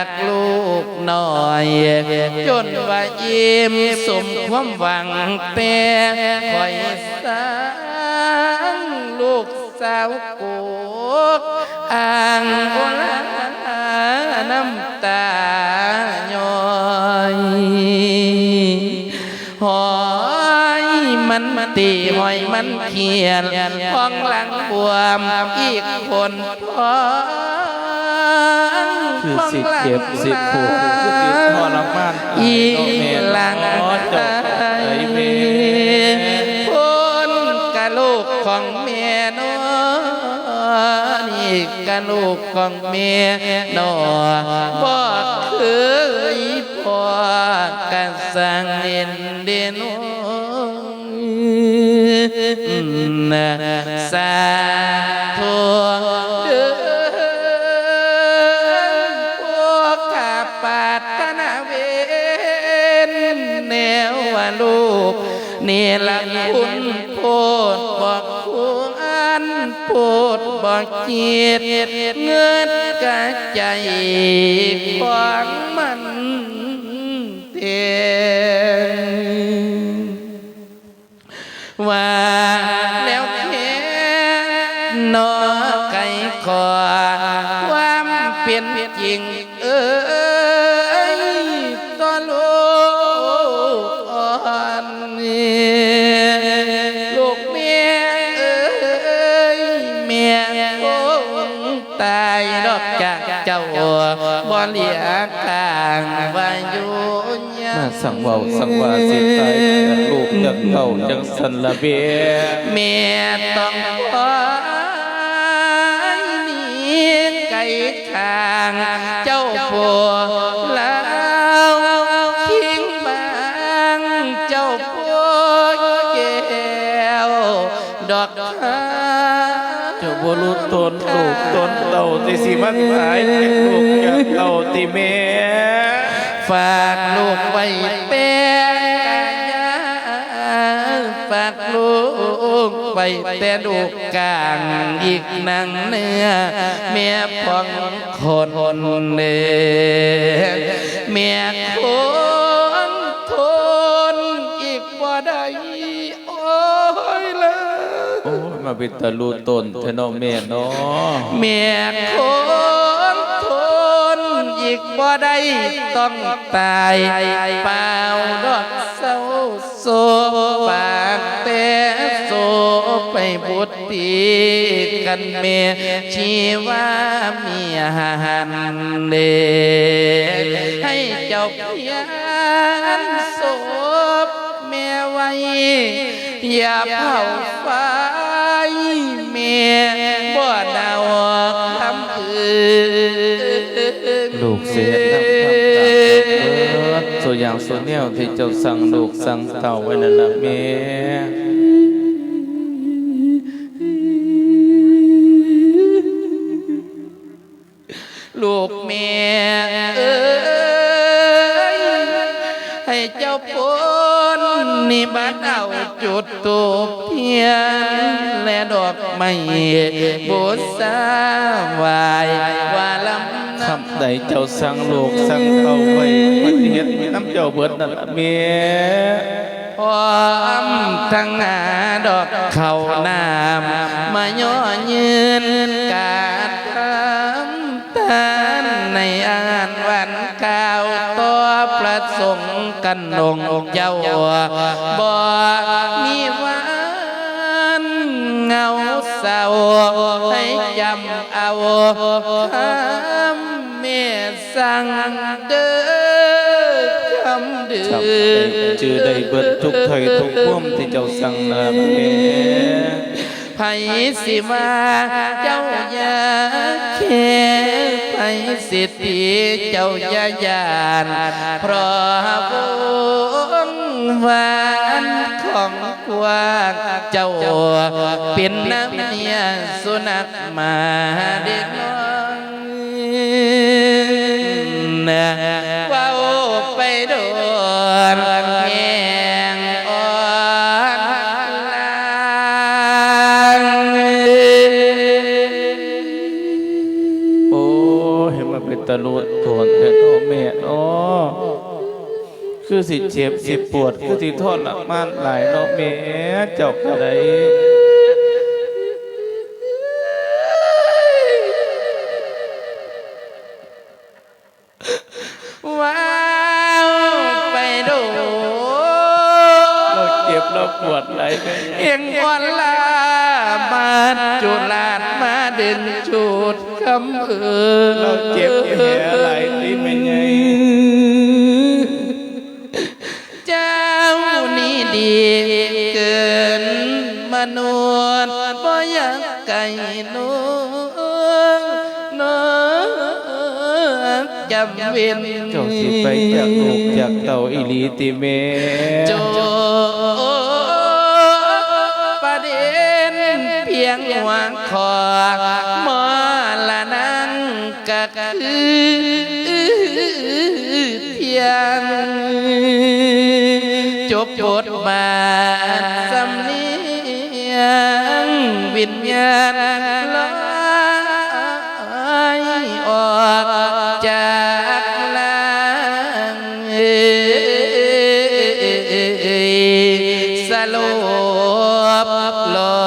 ากลูกหน่อย จนว่ายิ้มสมความหวังแต่คอยสร้างลูกสาวกูกอ่างโอลาน้ำตาย้อยหอยมันตีหอยมันเขียนห้องหลังบวมอีกคนพอ คือสิเก็บสิผูกคือสิทอรมานอีหลังจบไอเมพ้นกะลูกของเมียน้อนี่กะลูกของเมียน้อบอกคืออีพ่อกะสังเอ็นเดนนสา บอกคุณโพดบอกเกียรติเงินกะใจของมันเต็มว่าแล้วแค่นอไก่คอความเป็นจริง เหลียกางว่ายู่ยัมาสังเว้าสังวาสิตายจากลูกจากเก่าจังสันละเบียเมียต้องคอยหนีไก่ข้างเจ้าผัวแล้วทิ้งบางเจ้าผัวแก้วดอกข้าเจ้า บ่รู้ตนลูกตนเต่าที่สิมันตายลูกจากเต่าที่แม่ฝากลูกไว้เป็นยฝากลูกไว้แต่ลูกกลางอีกนังเนื้อเมียพองคนเนเมีย เป็นตะลูตนแท้เน้อแม่เนาะเมียคนทนอีกบ่ได้ต้องตายเปล่าดอกเศร้าโศปากแต่โศไปบุตรีกันเมียชีวาเมียหันเลให้เจ้าเพียนศพเมียไว้อย่าเผาฟเมีย บ่ดาวคำอื่นลูกเสียน้ำคำตาเบิดตัวอย่างส่วนแนวที่เจ้าสั่งลูกสั่งเต่าไว้นั่นละแม่ลูกเมียเอ้ยให้เจ้าปนนิบัติเอาจุดตูปเทียน และดอกไม้บูชาวายว่าลำคำใดเจ้าสั่งลูกสั่งเต่าไว้มันเฮ็ดน้ำเจ้าเบิดนั่นละแม่พร้อมทั้งหาดอกเขานามมาย่อยืนกาดทำทานในอ่านวันข่าวต่อประสงค์กันลงเจ้าบ่ คำเมตสั่งเด้อคำเดืครับอจือได้เบิดทุกถ้อยทุกพ่วมที่เจ้าสั่งนั่นละแม่ไผสิมาเจ้าอย่าแค่ไผสิตีเจ้าอย่าญาณเพราะวงหวา ของกวางเจ้าเป็นน้ำเนียสุนัขมาเด็กน้อยนะเว้าไปโดนแงอ่อนลางโอ้เห็นเป็นตะลุดโทนแท้โนแม่เนาะ คือสิเจ็บสิปวด คือสิทรมานหลายเนาะแม่เจ้าก็ได้ว้าวไปดูเราเจ็บเราปวดหลายแม่เอียงอ่อนลามาจุลาดมาเด่นชุดคำเออเราเจ็บแผลหลายที่แม่ให นี่ดีเกินมนุษย์บ่อยากไก่นูน้องจำเวียนเจ้าสิไปจากลูกจากเต่าอีลีติแม่โจประเด็นเพียงหวังขอมอละนั้นก็คือเพียง กจดบาสำเนียงวิญญาณลอยออกจากลางสลบลอ